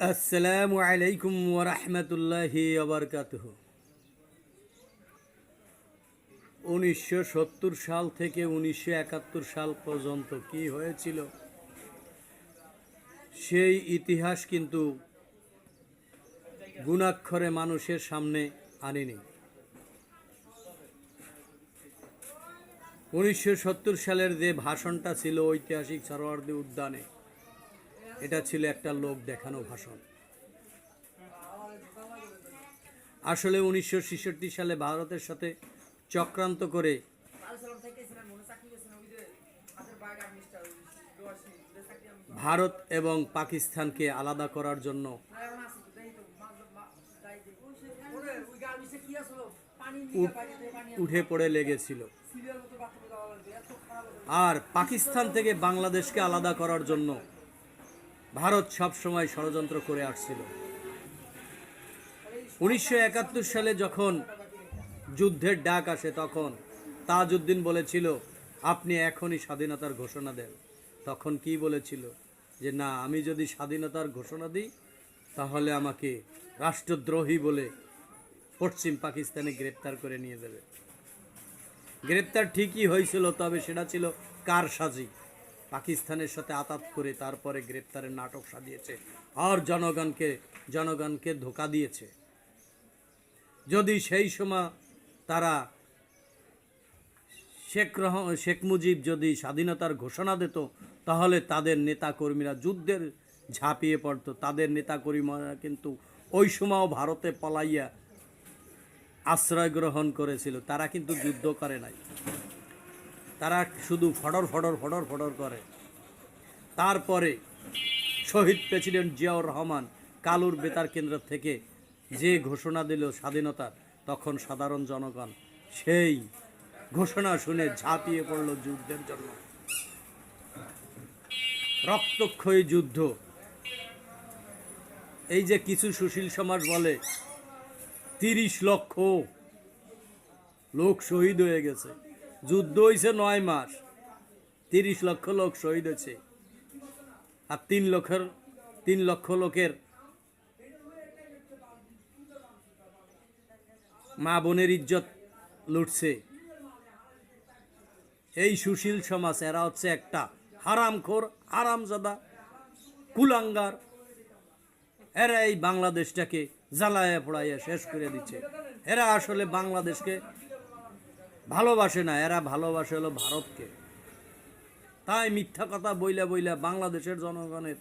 আসসালামু আলাইকুম ওরহমতুল্লাহি আবরকাতুহ উনিশশো সত্তর সাল থেকে উনিশশো একাত্তর সাল পর্যন্ত কি হয়েছিল? সেই ইতিহাস কিন্তু গুণাক্ষরে মানুষের সামনে আনেনি। উনিশশো সত্তর সালের যে ভাষণটা ছিল ঐতিহাসিক সরোয়ার্দী উদ্যানে এটা ছিল একটা লোক দেখানো ভাষণ। আসলে উনিশশো ছেষট্টি সালে ভারতের সাথে চক্রান্ত করে ভারত এবং পাকিস্তানকে আলাদা করার জন্য উঠ- উঠে পড়ে লেগেছিল। আর পাকিস্তান থেকে বাংলাদেশকে আলাদা করার জন্য ভারত সব সময় ষড়যন্ত্র করে আসছিল। উনিশশো একাত্তর সালে যখন যুদ্ধের ডাক আসে, তখন তাজউদ্দিন বলেছিল, আপনি এখনই স্বাধীনতার ঘোষণা দেন। তখন কি বলেছিল? যে, না, আমি যদি স্বাধীনতার ঘোষণা দিই, তাহলে আমাকে রাষ্ট্রদ্রোহী বলে পশ্চিম পাকিস্তানে গ্রেপ্তার করে নিয়ে যাবে। গ্রেপ্তার ঠিকই হয়েছিল, তবে সেটা ছিল কারসাজি। পাকিস্তানের সাথে আতাত করে তারপরে গ্রেপ্তারের নাটক সাজিয়েছে। আর জনগণকে জনগণকে ধোকা দিয়েছে। যদি সেই সময় তারা শেখ রহ, শেখ মুজিব যদি স্বাধীনতার ঘোষণা দিত, তাহলে তাদের নেতাকর্মীরা যুদ্ধের ঝাঁপিয়ে পড়তো। তাদের নেতাকর্মীরা কিন্তু ওই সময়ও ভারতে পলাইয়া আশ্রয় গ্রহণ করেছিল। তারা কিন্তু যুদ্ধ করে নাই। তারা শুধু ফডর ফডর ফডর ফডর করে। তারপরে শহীদ প্রেসিডেন্ট জিয়াউর রহমান কালুর বেতার কেন্দ্র থেকে যে ঘোষণা দিল স্বাধীনতার তখন সাধারণ জনগণ সেই ঘোষণা শুনে ঝাঁপিয়ে পড়ল যুদ্ধের জন্য। রক্তক্ষয়ী যুদ্ধ। এই যে কিছু সুশীল সমাজ বলে, তিরিশ লক্ষ লোক শহীদ হয়ে গেছে। যুদ্ধ হয়েছে নয় মাস। তিরিশ লক্ষ লোক শহীদ হয়েছে। আর তিন লক্ষের, তিন লক্ষ লোকের মা বোনের ইজ্জত লুটছে। এই সুশীল সমাজ, এরা হচ্ছে একটা হারামখোর, হারামজাদা, কুলাঙ্গার। এরা এই বাংলাদেশটাকে জ্বালায়া পোড়াইয়া শেষ করে দিচ্ছে। এরা আসলে বাংলাদেশকে ভালোবাসে না এরা ভালোবাসে হলো ভারতকে। তাই মিথ্যা কথা বইলা বইলা বাংলাদেশের জনগণের